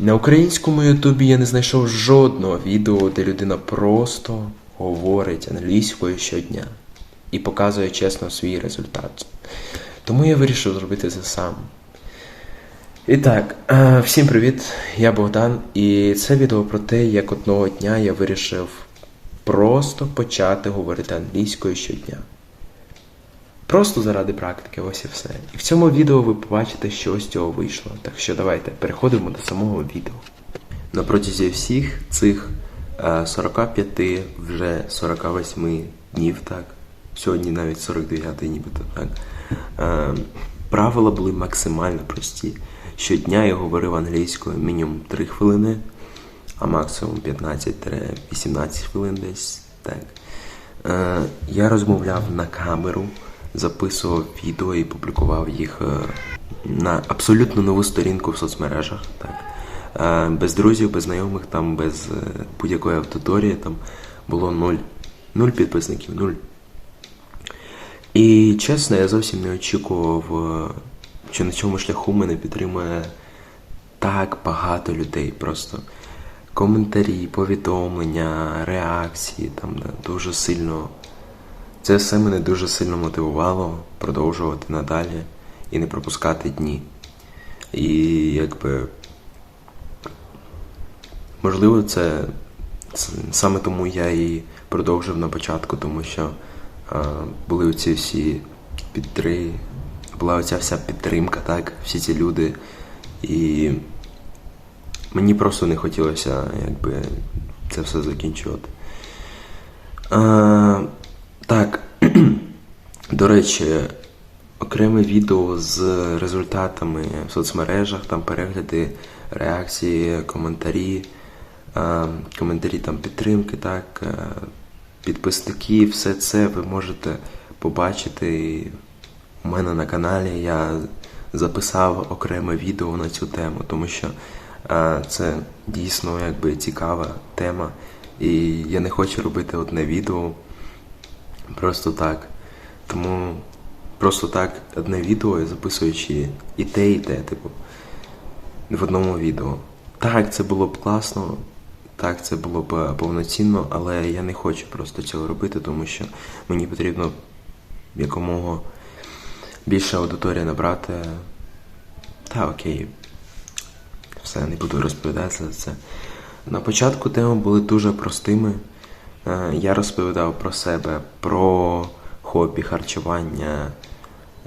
На українському Ютубі я не знайшов жодного відео, де людина просто говорить англійською щодня і показує чесно свій результат. Тому я вирішив зробити це сам. І так, е, всім привіт, я Богдан, і це відео про те, як одного дня я вирішив просто почати говорити англійською щодня. Просто заради практики, ось і все. І в цьому відео ви побачите, що з цього вийшло. Так що давайте переходимо до самого відео. На протязі всіх цих е, 45, вже 48 днів, так. Сьогодні навіть 49 нібито, так. Е, правила були максимально прості. Щодня я говорив англійською мінімум 3 хвилини, а максимум 15-18 хвилин десь. Так. Е, я розмовляв на камеру, записував відео і публікував їх е, на абсолютно нову сторінку в соцмережах. Так. Е, без друзів, без знайомих, там, без е, будь-якої аудиторії там було нуль. Нуль підписників, нуль. І чесно, я зовсім не очікував, що на цьому шляху мене підтримує так багато людей. Просто коментарі, повідомлення, реакції там дуже сильно. Це все мене дуже сильно мотивувало продовжувати надалі і не пропускати дні. І якби можливо, це, саме тому я і продовжив на початку, тому що е, були оці всі підтри, була оця вся підтримка, так, всі ці люди. І мені просто не хотілося якби це все закінчувати. А, так, до речі, окреме відео з результатами в соцмережах, там перегляди, реакції, коментарі, коментарі там підтримки, так, підписники, все це ви можете побачити у мене на каналі. Я записав окреме відео на цю тему, тому що це дійсно якби цікава тема. І я не хочу робити одне відео просто так. Тому просто так одне відео, записуючи і те, і те, типу, в одному відео. Так, це було б класно, так, це було б повноцінно, але я не хочу просто цього робити, тому що мені потрібно якомога більше аудиторії набрати. Та окей, все, не буду розповідати за це. На початку теми були дуже простими. Е, Я розповідав про себе, про хобі, харчування,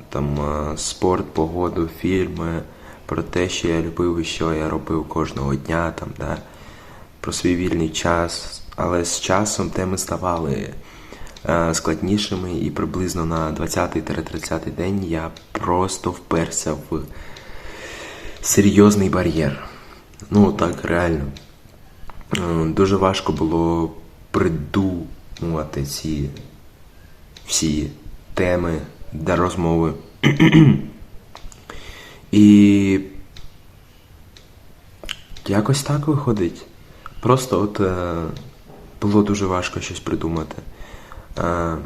там, е, спорт, погоду, фільми, про те, що я любив і що я робив кожного дня, там, да, про свій вільний час. Але з часом теми ставали е, складнішими, і приблизно на 20-30 день я просто вперся в серйозний бар'єр. Ну так, реально. Е, Дуже важко було придумувати ці всі теми для розмови. І якось так виходить. Просто от е, було дуже важко щось придумати. Е,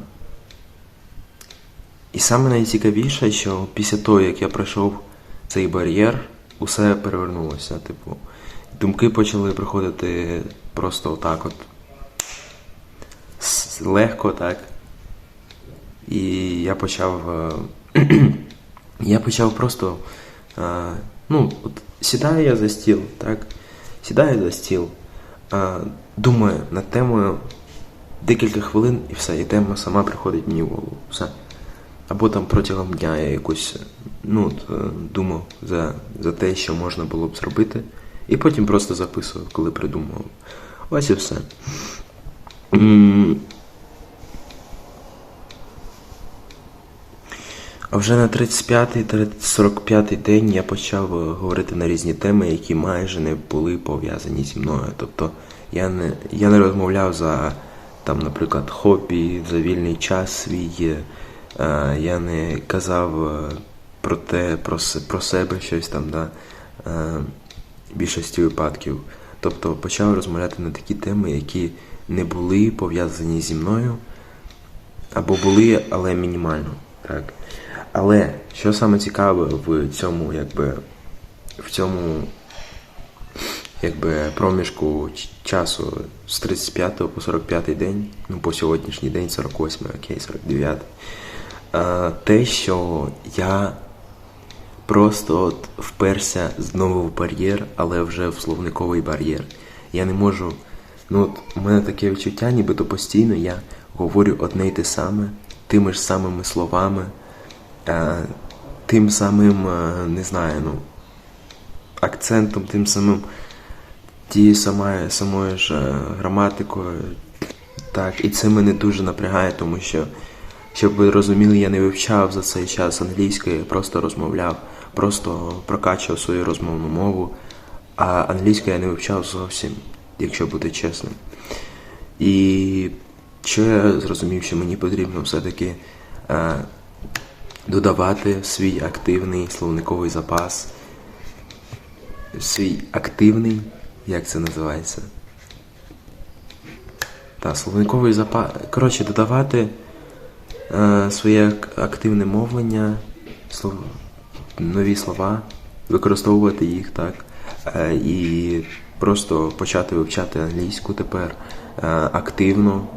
і саме найцікавіше, що після того, як я пройшов цей бар'єр, усе перевернулося. Типу, думки почали приходити просто отак от. Легко, так. І я почав. е, я почав просто. е, Ну, от сідаю я за стіл, так? Сідаю за стіл, е, думаю над темою декілька хвилин і все, і тема сама приходить мені в голову. Все. Або там протягом дня я якусь ну, думав за, за те, що можна було б зробити, і потім просто записував, коли придумував. Ось і все. А вже на 35-45 день я почав е, говорити на різні теми, які майже не були пов'язані зі мною. Тобто я не, я не розмовляв за там, наприклад, хобі, за вільний час свій. е, я не казав е, про те, про, про себе щось там, да, е, в більшості випадків. Тобто почав розмовляти на такі теми, які не були пов'язані зі мною, або були, але мінімально. Так. Але що саме цікаве в цьому, якби в цьому якби проміжку часу з 35 по 45 день, ну по сьогоднішній день 48, окей, 49. Е, те, що я просто от вперся знову в бар'єр, але вже в словниковий бар'єр. Я не можу. Ну, от у мене таке відчуття, нібито постійно я говорю одне й те саме, тими ж самими словами, тим самим, не знаю, ну, акцентом, тим самим тією самою, самою ж граматикою. Так, і це мене дуже напрягає, тому що, щоб ви розуміли, я не вивчав за цей час англійської, просто розмовляв, просто прокачував свою розмовну мову, а англійську я не вивчав зовсім, якщо бути чесним. І що я зрозумів, що мені потрібно все-таки додавати свій активний словниковий запас, свій активний, як це називається? Та, словниковий запас. Коротше, додавати е, своє активне мовлення, слов... нові слова, використовувати їх так. Е, і просто почати вивчати англійську тепер е, активно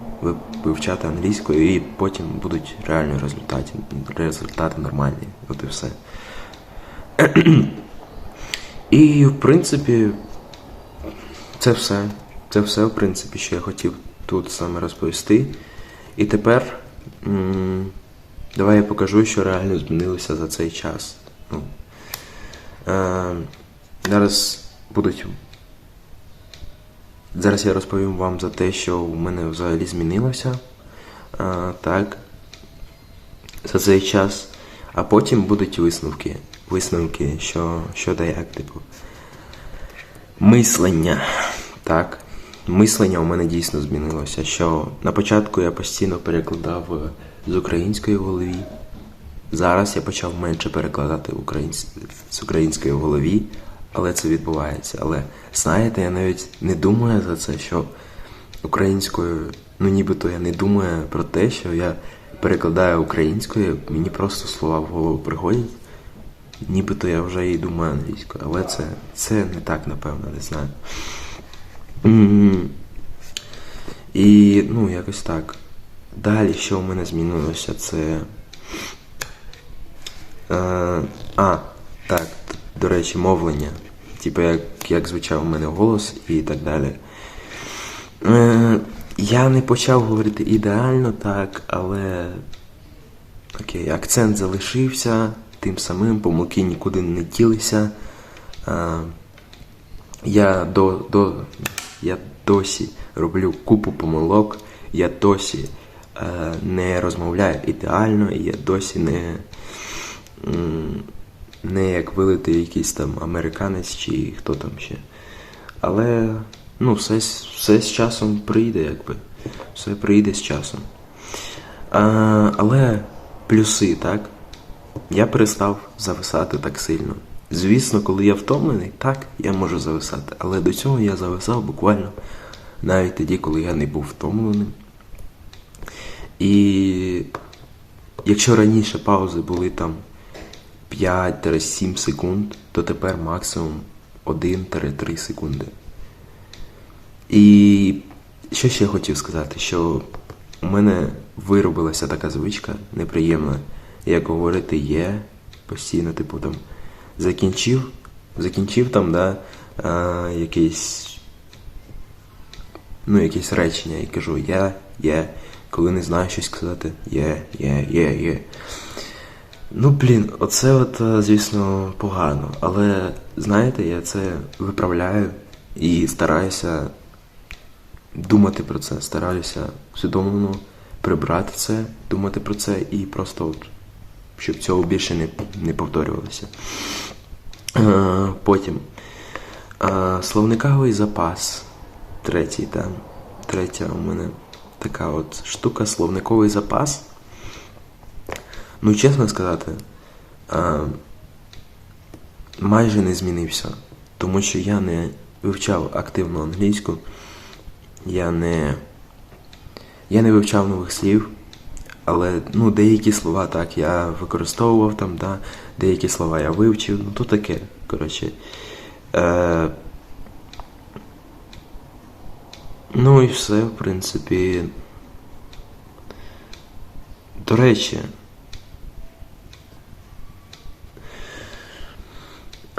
вивчати англійську, і потім будуть реальні результати, результати нормальні. От і все. І в принципі, це все. Це все, в принципі, що я хотів тут саме розповісти. І тепер м, давай я покажу, що реально змінилося за цей час. Ну, е, зараз будуть. Зараз я розповім вам за те, що в мене взагалі змінилося. Е, так. За цей час. А потім будуть висновки. Висновки, що, що да як, типу. Мислення. Так. Мислення у мене дійсно змінилося. Що на початку я постійно перекладав е, з української в голові. Зараз я почав менше перекладати українсь... з української в голові, але це відбувається. Але знаєте, я навіть не думаю за це, що українською, ну нібито я не думаю про те, що я перекладаю українською, мені просто слова в голову приходять. Нібито я вже і думаю англійською, але це, це не так, напевно, не знаю. І, ну, якось так. Далі, що в мене змінилося, це. Е, а, так, до речі, мовлення. Типу, як, як звучав у мене голос і так далі. Е, я не почав говорити ідеально так, але. Окей, акцент залишився тим самим, помилки нікуди не ділися. Е, я до, до, я досі роблю купу помилок, я досі е, не розмовляю ідеально, і я досі не, м, не як вилитий якийсь там американець чи хто там ще. Але ну, все, все з часом прийде, якби. Все прийде з часом. А, але плюси, так? Я перестав зависати так сильно. Звісно, коли я втомлений, так, я можу зависати. Але до цього я зависав буквально навіть тоді, коли я не був втомленим. І якщо раніше паузи були там 5-7 секунд, то тепер максимум 1-3 секунди. І що ще хотів сказати, що у мене виробилася така звичка неприємна, як говорити є постійно, типу там закінчив, закінчив там, да, а, якийсь, ну, якесь речення і кажу я, є, коли не знаю щось сказати, є, є, є, є. Ну, блін, оце от, е, звісно, погано. Але знаєте, я це виправляю і стараюся думати про це, стараюся усвідомлено прибрати це, думати про це і просто от, щоб цього більше не, не повторювалося. Е, Потім е, словниковий запас. Третій там. Третя у мене така от штука, словниковий запас. Ну, чесно сказати, е, майже не змінився, тому що я не вивчав активно англійську, я не, я не вивчав нових слів, але ну, деякі слова так я використовував там, да, деякі слова я вивчив, ну то таке, коротше. Е, Ну і все, в принципі. До речі.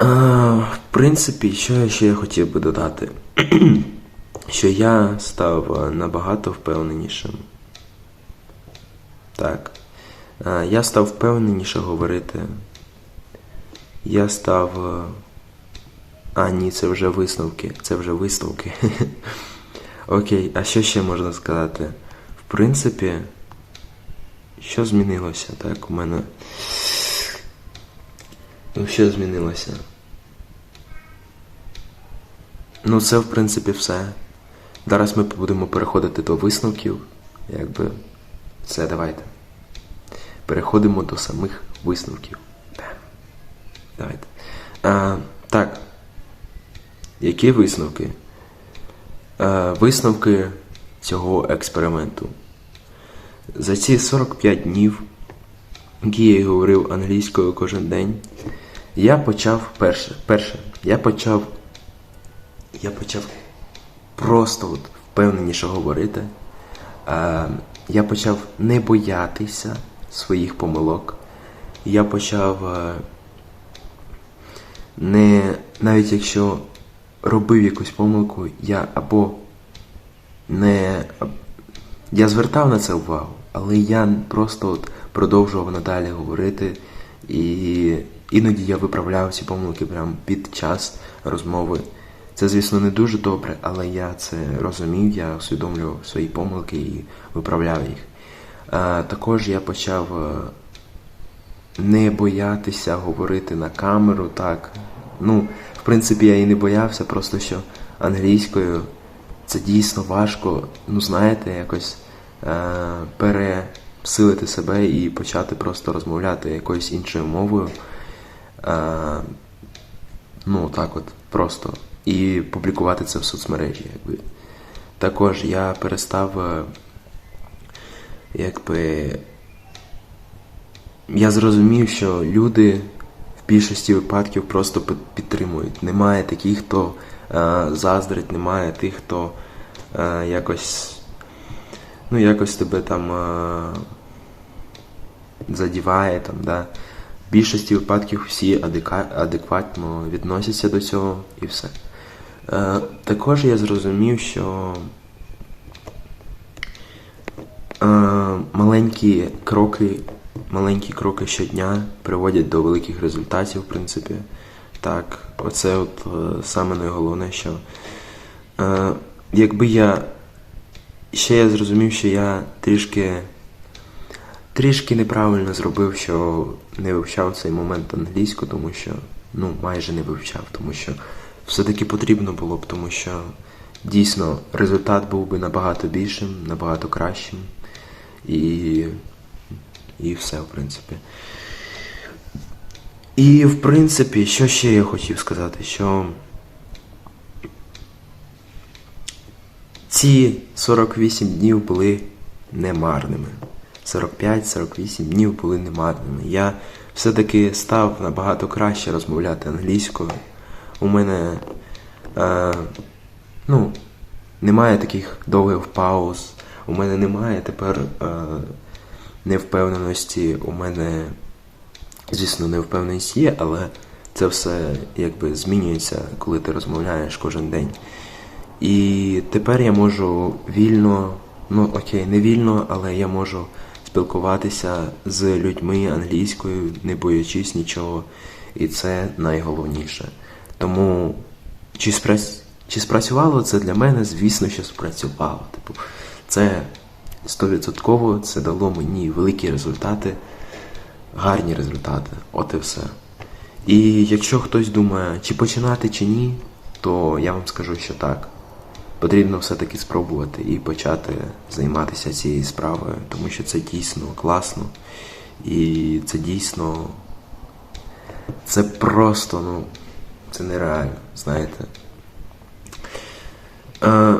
В принципі, що я ще хотів би додати? що я став е, набагато впевненішим. Так. Я став впевненіше говорити. Я став. е, А, ні, це вже висновки. Це вже висновки. Окей, а що ще можна сказати? В принципі, що змінилося? Так, у мене. Ну, що змінилося? Ну, це, в принципі, все. Зараз ми будемо переходити до висновків. Якби. Все, давайте. Переходимо до самих висновків. Давайте. А, так. Які висновки? Е, висновки цього експерименту. За ці 45 днів, які я говорив англійською кожен день, я почав перше. Перше, я почав. Я почав просто от впевненіше говорити. Е, я почав не боятися своїх помилок. Я почав е, не навіть якщо робив якусь помилку, я або не. Я звертав на це увагу, але я просто от продовжував надалі говорити, і іноді я виправляв ці помилки прямо під час розмови. Це, звісно, не дуже добре, але я це розумів, я усвідомлював свої помилки і виправляв їх. А, також я почав е, не боятися говорити на камеру, так. Ну, в принципі, я і не боявся, просто що англійською це дійсно важко, ну, знаєте, якось е, пересилити себе і почати просто розмовляти якоюсь іншою мовою. Е, ну, так от, просто. І публікувати це в соцмережі, якби. Також я перестав, е, якби. Я зрозумів, що люди в більшості випадків просто підтримують. Немає таких, хто е, заздрить, немає тих, хто е, якось. Ну, якось тебе там е, задіває там, да. В більшості випадків всі адекватно відносяться до цього і все. Е, також я зрозумів, що е, маленькі кроки, маленькі кроки щодня приводять до великих результатів, в принципі. Так, оце от саме найголовне, що якби я. Ще я зрозумів, що я трішки трішки неправильно зробив, що не вивчав цей момент англійську, тому що ну майже не вивчав, тому що все-таки потрібно було б, тому що дійсно результат був би набагато більшим, набагато кращим. І, і все, в принципі. І в принципі, що ще я хотів сказати, що ці 48 днів були немарними. 45-48 днів були немарними. Я все-таки став набагато краще розмовляти англійською. У мене е, ну, немає таких довгих пауз. У мене немає тепер е, невпевненості. У мене, звісно, невпевненість є, але це все якби змінюється, коли ти розмовляєш кожен день. І тепер я можу вільно, ну окей, не вільно, але я можу спілкуватися з людьми англійською, не боячись нічого. І це найголовніше. Тому чи, спраць... чи спрацювало це для мене, звісно, що спрацювало. Типу, це стовідсотково це дало мені великі результати, гарні результати. От і все. І якщо хтось думає, чи починати, чи ні, то я вам скажу, що так. Потрібно все-таки спробувати і почати займатися цією справою, тому що це дійсно класно. І це дійсно. Це просто, ну, це нереально, знаєте. Е,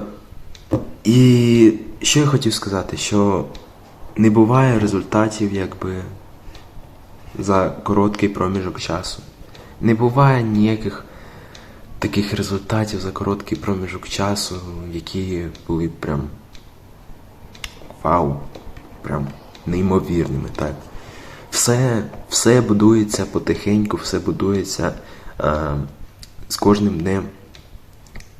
і що я хотів сказати, що не буває результатів якби за короткий проміжок часу. Не буває ніяких таких результатів за короткий проміжок часу, які були прям вау, прям неймовірними, так. Все, все будується потихеньку, все будується е, з кожним днем.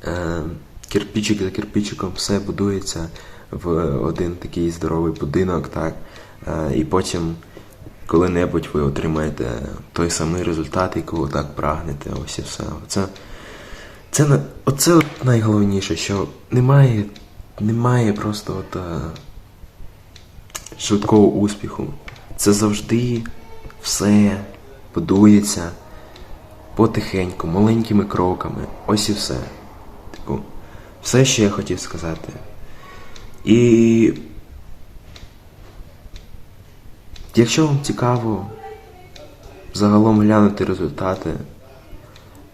Е, кирпичик за кирпичиком все будується в один такий здоровий будинок, так. Е, і потім коли-небудь ви отримаєте той самий результат, якого так прагнете. Ось і все. Це, це, оце найголовніше, що немає, немає просто от, е, швидкого успіху. Це завжди все будується потихеньку, маленькими кроками. Ось і все. Типу, все, що я хотів сказати. І якщо вам цікаво загалом глянути результати,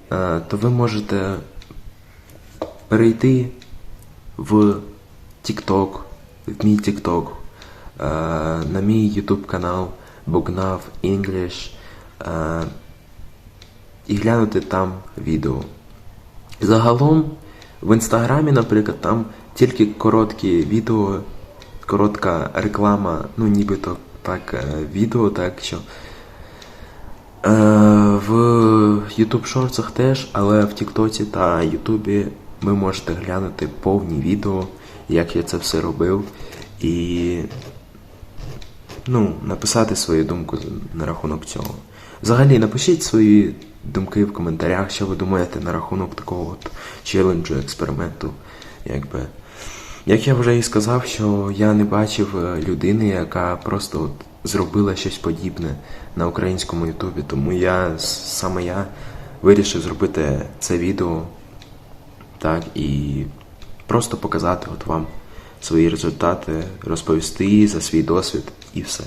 то ви можете перейти в TikTok, в мій TikTok, е, на мій YouTube канал Bognav English е, і глянути там відео. Загалом в інстаграмі, наприклад, там тільки короткі відео, коротка реклама, ну нібито так, е, відео, так що. Е, в YouTube шорцах теж, але в Тіктоці та Ютубі ви можете глянути повні відео, як я це все робив, і ну, написати свою думку на рахунок цього. Взагалі, напишіть свої думки в коментарях, що ви думаєте на рахунок такого от челенджу, експерименту. Якби. Як я вже і сказав, що я не бачив е, людини, яка просто от зробила щось подібне на українському Ютубі, тому я саме я вирішив зробити це відео так і просто показати от вам свої результати, розповісти за свій досвід і все.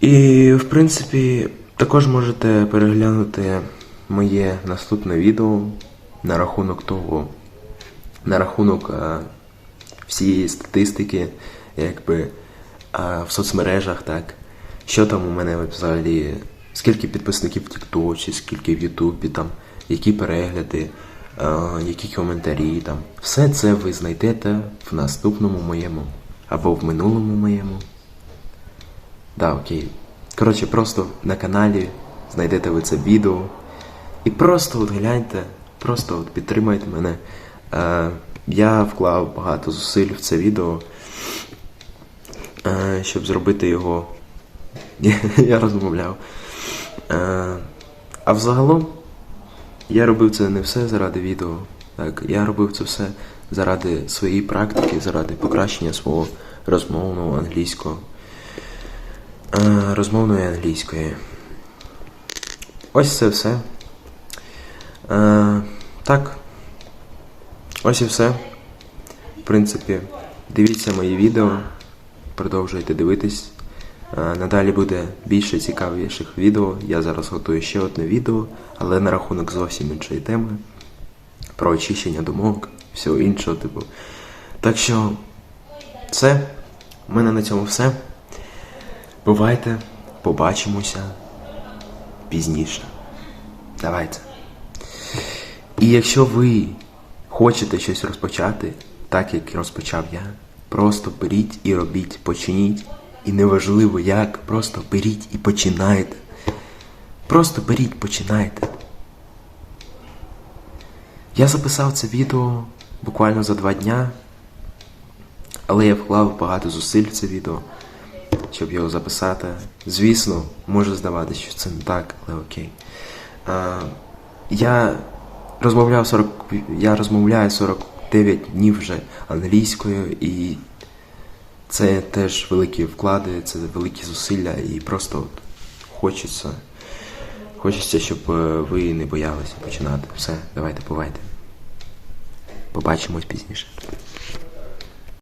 І, в принципі, також можете переглянути моє наступне відео на рахунок того, на рахунок е, всієї статистики, якби е, в соцмережах, так. Що там у мене взагалі, скільки підписників в Тіктоці, скільки в Ютубі, там, які перегляди, е, які коментарі там. Все це ви знайдете в наступному моєму або в минулому моєму. Да, окей. Коротше, просто на каналі знайдете ви це відео. І просто от гляньте, просто от підтримайте мене. Е, я вклав багато зусиль в це відео, е, щоб зробити його. я розмовляв. Е, а взагалом, я робив це не все заради відео. Так, я робив це все заради своєї практики, заради покращення свого розмовного англійського. Розмовної англійської. Ось це все. Так. Ось і все. В принципі, дивіться мої відео, продовжуйте дивитись. Е, Надалі буде більше цікавіших відео. Я зараз готую ще одне відео, але на рахунок зовсім іншої теми. Про очищення думок, всього іншого, типу. Так що, все. У мене на цьому все. Бувайте, побачимося пізніше. Давайте. І якщо ви хочете щось розпочати, так як розпочав я, просто беріть і робіть, починіть. І неважливо як, просто беріть і починайте. Просто беріть, починайте. Я записав це відео буквально за два дня, але я вклав багато зусиль в це відео, щоб його записати. Звісно, може здаватися, що це не так, але окей. А, я розмовляв 40, я розмовляю 49 днів вже англійською, і це теж великі вклади, це великі зусилля, і просто от хочеться, хочеться, щоб е, ви не боялися починати. Все, давайте, бувайте. Побачимось пізніше.